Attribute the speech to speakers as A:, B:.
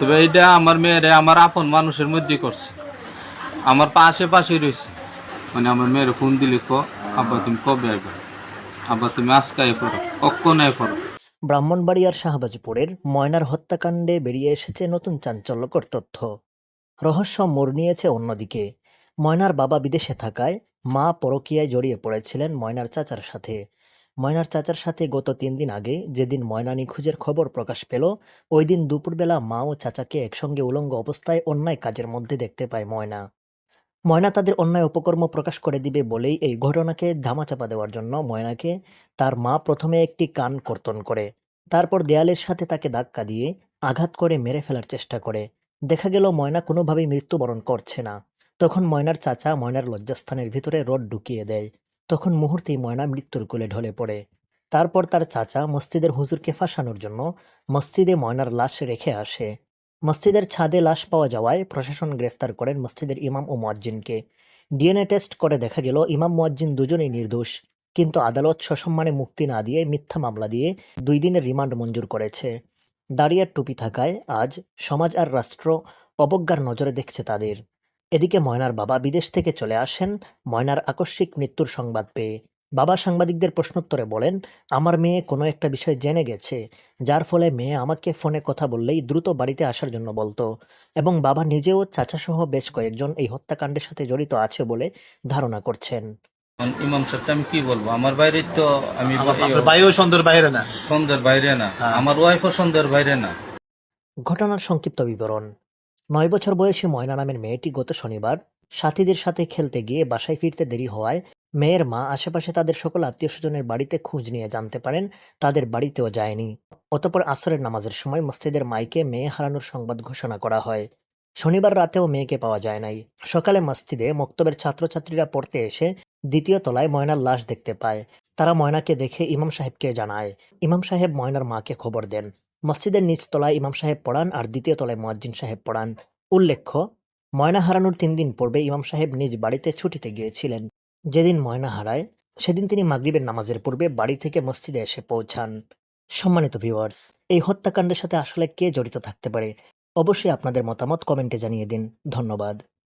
A: তবে এইটা আমার মেয়েরে আমার আপন মানুষের মধ্যে করছে। আমার পাশে পাশে রয়েছে। মানে আমার মেয়ের ফোন দিলে ক, আব্বা, তুমি কবে আইবে? আব্বা, তুমি আজকে আই পড়ো আই পড়ো।
B: ব্রাহ্মণবাড়িয়ার শাহবাজপুরের ময়নার হত্যাকাণ্ডে বেরিয়ে এসেছে নতুন চাঞ্চল্যকর তথ্য। রহস্য মোড় নিয়েছে অন্যদিকে। ময়নার বাবা বিদেশে থাকায় মা পরকীয়ায় জড়িয়ে পড়েছিলেন ময়নার চাচার সাথে। ময়নার চাচার সাথে গত তিন দিন আগে যেদিন ময়না নিখোঁজের খবর প্রকাশ পেল, ওই দিন দুপুরবেলা মা ও চাচাকে একসঙ্গে উলঙ্গ অবস্থায় অন্যায় কাজের মধ্যে দেখতে পায় ময়না। ময়না তাদের অন্যায় উপকর্ম প্রকাশ করে দিবে বলেই এই ঘটনাকে ধামাচাপা দেওয়ার জন্য ময়নাকে তার মা প্রথমে একটি কান কর্তন করে, তারপর দেয়ালের সাথে তাকে ধাক্কা দিয়ে আঘাত করে মেরে ফেলার চেষ্টা করে। দেখা গেল ময়না কোনোভাবেই মৃত্যুবরণ করছে না। তখন ময়নার চাচা ময়নার লজ্জাস্থানের ভিতরে রড ঢুকিয়ে দেয়। তখন মুহূর্তেই ময়না মৃত্যুর কোলে ঢলে পড়ে। তারপর তার চাচা মসজিদের হুজুরকে ফাঁসানোর জন্য মসজিদে ময়নার লাশ রেখে আসে। মসজিদের ছাদে লাশ পাওয়া যাওয়ায় প্রশাসন গ্রেফতার করেন মসজিদের ইমাম ও মুয়াজ্জিনকে। ডিএনএ টেস্ট করে দেখা গেল, ইমাম মোয়াজ্জিন দুজনেই নির্দোষ, কিন্তু আদালত সসম্মানে মুক্তি না দিয়ে মিথ্যা মামলা দিয়ে দুই দিনের রিমান্ড মঞ্জুর করেছে। দাঁড়িয়ার টুপি থাকায় আজ সমাজ আর রাষ্ট্র অবজ্ঞার নজরে দেখছে তাদের। এদিকে ময়নার বাবা বিদেশ থেকে চলে আসেন ময়নার আকস্মিক মৃত্যুর সংবাদ পেয়ে। বাবা সাংবাদিকদের প্রশ্নোত্তরে বলেন আমার মেয়ে কোনো একটা বিষয় জেনে গেছে যার ফলে মেয়ে আমাকে ফোনে কথা বললেই দ্রুত বাড়িতে আসার জন্য বলতো এবং বাবা নিজেও চাচাসহ বেশ কয়েকজন এই হত্যাকাণ্ডের সাথে জড়িত আছে বলে ধারণা করছেন।
A: ইমাম সাহেবকে আমি কি বলব? আমার বাইরে তো আমি
C: সন্ধ্যের বাইরে না?
A: সন্ধ্যের বাইরে না।
C: হ্যাঁ।
A: আমার ওয়াইফও সন্ধ্যের বাইরে না।
B: ঘটনার সংক্ষিপ্ত বিবরণ। নয় বছর বয়সী ময়না নামের মেয়েটি গত শনিবার সাথীদের সাথে খেলতে গিয়ে বাসায় ফিরতে দেরি হওয়ায় মেয়ের মা আশেপাশে তাদের সকল আত্মীয় স্বজনের বাড়িতে খোঁজ নিয়ে জানতে পারেন তাদের বাড়িতেও যায়নি। অতপর আসরের নামাজের সময় মসজিদের মাইকে মেয়ে হারানোর সংবাদ ঘোষণা করা হয়। শনিবার রাতেও মেয়েকে পাওয়া যায় নাই। সকালে মসজিদে মক্তবের ছাত্রছাত্রীরা পড়তে এসে দ্বিতীয় তলায় ময়নার লাশ দেখতে পায়। তারা ময়নাকে দেখে ইমাম সাহেবকে জানায়। ইমাম সাহেব ময়নার মাকে খবর দেন। মসজিদের নিচ তলায় ইমাম সাহেব পড়ান আর দ্বিতীয় তলায় মুয়াজ্জিন সাহেব পড়ান। উল্লেখ্য, ময়না হারানোর তিন দিন পূর্বে ইমাম সাহেব নিজ বাড়িতে ছুটিতে গিয়েছিলেন। যেদিন ময়না হারায়, সেদিন তিনি মাগরিবের নামাজের পূর্বে বাড়ি থেকে মসজিদে এসে পৌঁছান। সম্মানিত ভিউয়ার্স, এই হত্যাকাণ্ডের সাথে আসলে কে জড়িত থাকতে পারে? অবশ্যই আপনাদের মতামত কমেন্টে জানিয়ে দিন। ধন্যবাদ।